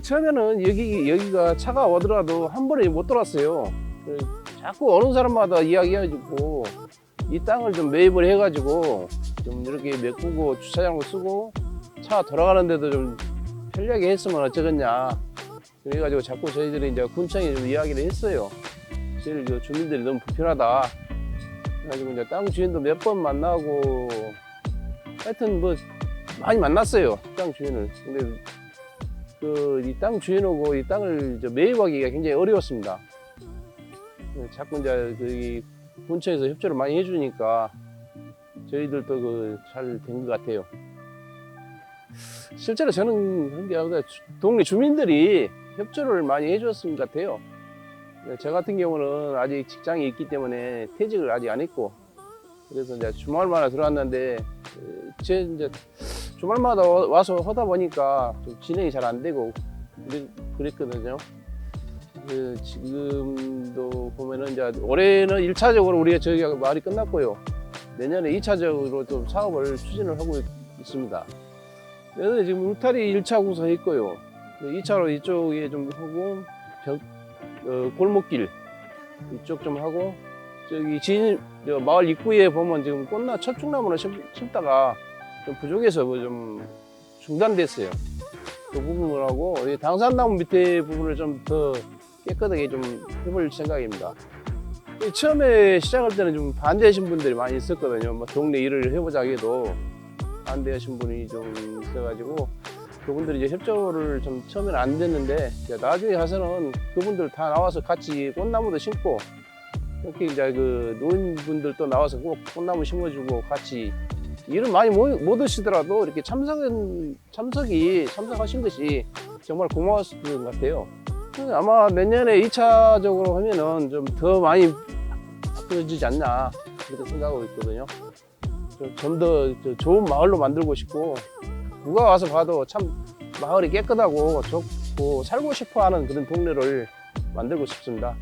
처음에는 여기 여기가 차가 오더라도 한 번에 못 돌았어요. 그 자꾸 어느 사람마다 이야기해가지고 이 땅을 좀 매입을 해가지고 좀 이렇게 메꾸고 주차장으로 쓰고 차 돌아가는데도 좀 편리하게 했으면 어쩌겠냐. 그래가지고 자꾸 저희들이 이제 군청에 좀 이야기를 했어요. 저희 그 주민들이 너무 불편하다. 그래가지고 이제 땅 주인도 몇 번 만나고 하여튼 뭐 많이 만났어요. 땅 주인을. 근데 그 이 땅 주인하고 이 땅을 매입하기가 굉장히 어려웠습니다. 자꾸 이제 그 군청에서 협조를 많이 해주니까 저희들도 그 잘 된 것 같아요. 실제로 저는 그런 게 동네 주민들이 협조를 많이 해줬은 것 같아요. 네, 저 같은 경우는 아직 직장이 있기 때문에 퇴직을 아직 안 했고 그래서 이제 주말마다 들어왔는데 그제 이제 주말마다 와- 와서 하다 보니까 좀 진행이 잘 안 되고 그랬, 그랬 거든요. 그 지금도 보면은 이제 올해는 1차적으로 우리가 저희가 말이 끝났고요. 내년에 2차적으로 좀 사업을 추진을 하고 있습니다. 그래서 지금 울타리 1차 구성했고요. 2차로 이쪽에 좀 하고 벽, 어, 골목길 이쪽 좀 하고 저기 진저 마을 입구에 보면 지금 꽃나 철쭉나무를 심, 심다가 좀 부족해서 뭐 좀 중단됐어요. 그 부분을 하고 이 당산나무 밑에 부분을 좀 더 깨끗하게 좀 해볼 생각입니다. 이 처음에 시작할 때는 좀 반대하신 분들이 많이 있었거든요. 뭐 동네 일을 해보자 해도 반대하신 분이 좀 있어가지고 그분들이 이제 협조를 좀 처음에는 안 됐는데 나중에 가서는 그분들 다 나와서 같이 꽃나무도 심고 이렇게 이제 그 노인분들도 나와서 꼭 꽃나무 심어주고 같이 일은 많이 못, 못 하시더라도 이렇게 참석은 참석이 참석하신 것이 정말 고마웠을 것 같아요. 아마 내년에 2차적으로 하면은 좀 더 많이 바뀌어지지 않나 그렇게 생각하고 있거든요. 좀 더 좋은 마을로 만들고 싶고 누가 와서 봐도 참 마을이 깨끗하고 좋고 살고 싶어 하는 그런 동네를 만들고 싶습니다.